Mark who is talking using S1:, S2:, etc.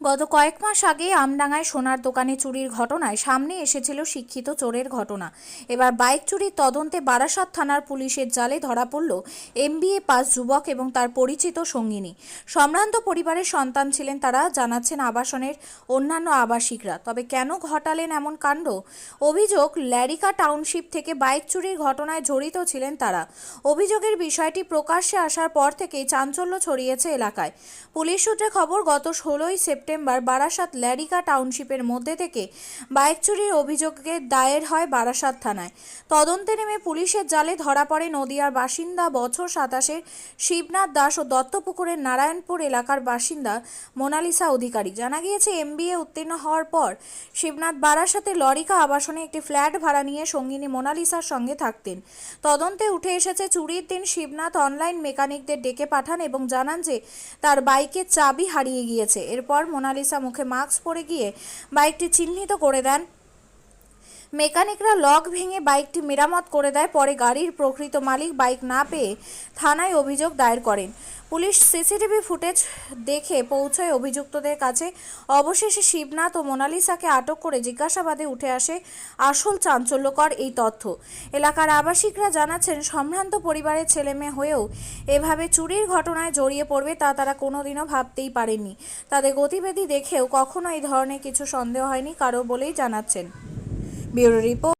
S1: গত কয়েক মাস আগে আমডাঙ্গায় সোনার দোকানে চুরির ঘটনায় সামনে এসেছিল শিক্ষিত চোরের ঘটনা। এবার বাইক চুরির তদন্তে বারাসাত থানার পুলিশের জালে ধরা পড়ল এমবিএ পাস যুবক এবং তার পরিচিত সঙ্গিনী। সম্ভ্রান্ত পরিবারের সন্তান ছিলেন তারা, জানাচ্ছেন আবাসনের অন্যান্য আবাসিকরা। তবে কেন ঘটালেন এমন কাণ্ড? অভিযোগ, ল্যারিকা টাউনশিপ থেকে বাইক চুরির ঘটনায় জড়িত ছিলেন তারা। অভিযোগের বিষয়টি প্রকাশ্যে আসার পর থেকেই চাঞ্চল্য ছড়িয়েছে এলাকায়। পুলিশ সূত্রে খবর, গত ষোলোই সেপ্টেম্বর বারাসাত ল্যারিকা টাউনশিপের মধ্যে থেকে বাইক চুরির অভিযোগে দায়ের হয় বারাসাত থানায়। তদন্তে নেমে পুলিশের জালে ধরা পড়ে নদিয়ার বাসিন্দা বছর সাতাশের শিবনাথ দাস ও দত্তপুকুরের নারায়ণপুর এলাকার বাসিন্দা মোনালিসা অধিকারী। জানা গিয়েছে, এমবিএ উত্তীর্ণ হওয়ার পর শিবনাথ বারাসাতে লরিকা আবাসনে একটি ফ্ল্যাট ভাড়া নিয়ে সঙ্গিনী মোনালিসার সঙ্গে থাকতেন। তদন্তে উঠে এসেছে, চুরির দিন শিবনাথ অনলাইন মেকানিকদের ডেকে পাঠান এবং জানান যে, তার বাইকের চাবি হারিয়ে গিয়েছে। এরপর মোনালিসা মুখে মাস্ক পরে গিয়ে বাইকটি চিহ্নিত করে দেন মেকানিকরা লক ভেঙে বাইকটি মেরামত করে দেয়, পরে গাড়ির প্রকৃত মালিক বাইক না পেয়ে থানায় অভিযোগ দায়ের করেন। পুলিশ সিসিটিভি ফুটেজ দেখে পৌঁছয় অভিযুক্তদের কাছে। অবশেষে শিবনাথ ও মোনালিসাকে আটক করে জিজ্ঞাসাবাদে উঠে আসে আসল চাঞ্চল্যকর এই তথ্য। এলাকার আবাসিকরা জানাচ্ছেন, সম্ভ্রান্ত পরিবারের ছেলেমেয়ে হয়েও এভাবে চুরির ঘটনায় জড়িয়ে পড়বে তা তারা কোনোদিনও ভাবতেই পারেনি তাদের গতিবিধি দেখেও কখনো এই ধরনের কিছু সন্দেহ হয়নি, কারও বলেই জানাচ্ছেন। Bureau report